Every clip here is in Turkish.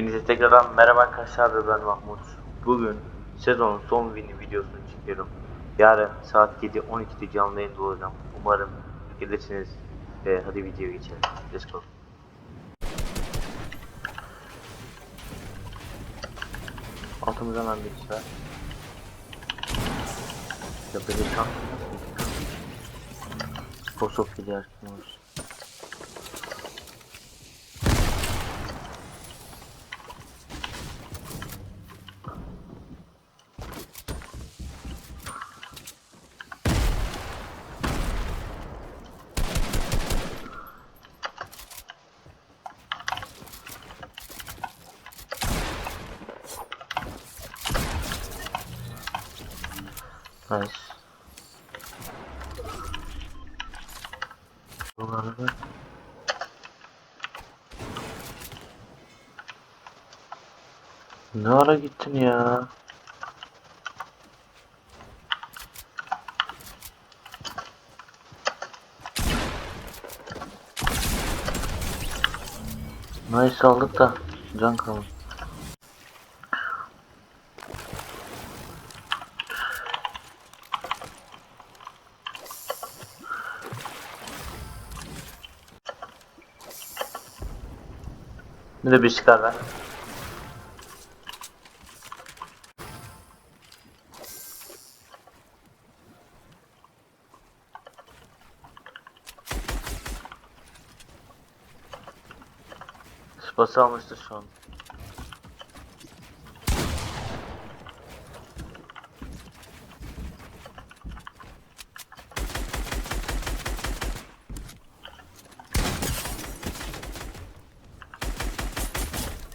Hepinize tekrardan merhaba arkadaşlar ben Mahmut. Bugün sezonun son mini videosunu çekiyorum. Yarın saat 7.12'de canlı yayında olacağım. Umarım gelirsiniz. Ve hadi videoya geçelim. Let's go. Altımızdan ambiyans var. Yapacak şans. Posop gider. Nice. Bunları da Ne ara gittin ya? Nice aldık da can kalın. Bir de bir çıkar ver. Spası almıştır şu an.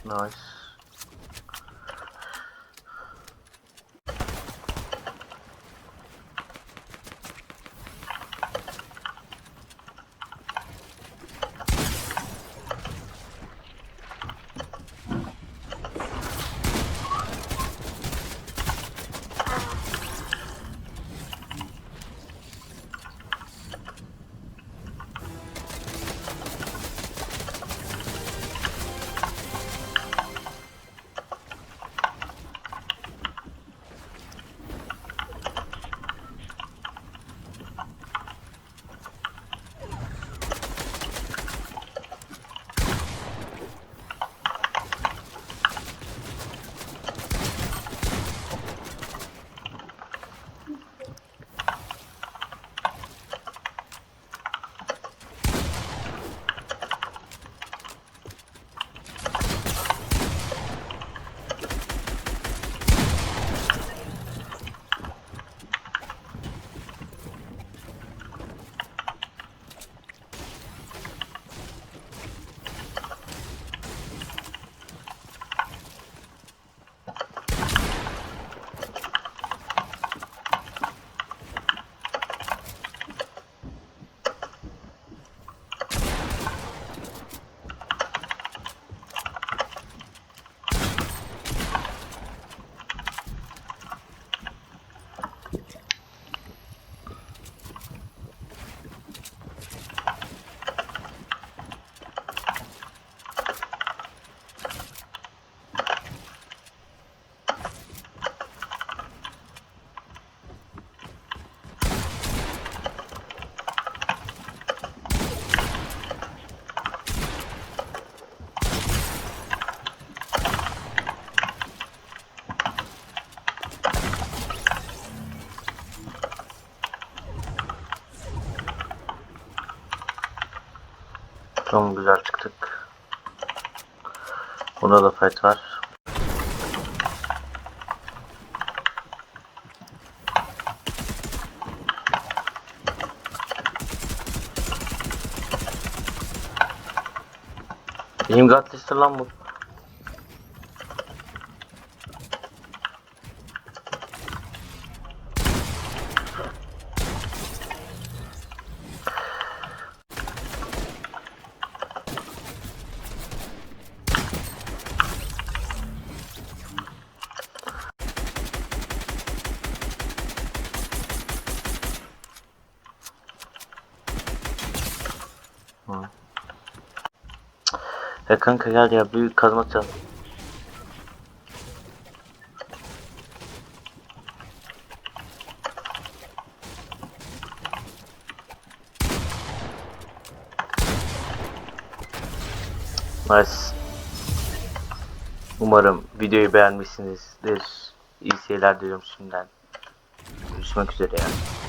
Nice. Çok güzel çıktık. Bunda da fight var. Benim God lan bu. Ha. Ya e kanka gel ya büyük kazma atacağım. Nice. Umarım videoyu beğenmişsinizdir. İyi seyirler diliyorum şimdiden. Görüşmek üzere yani.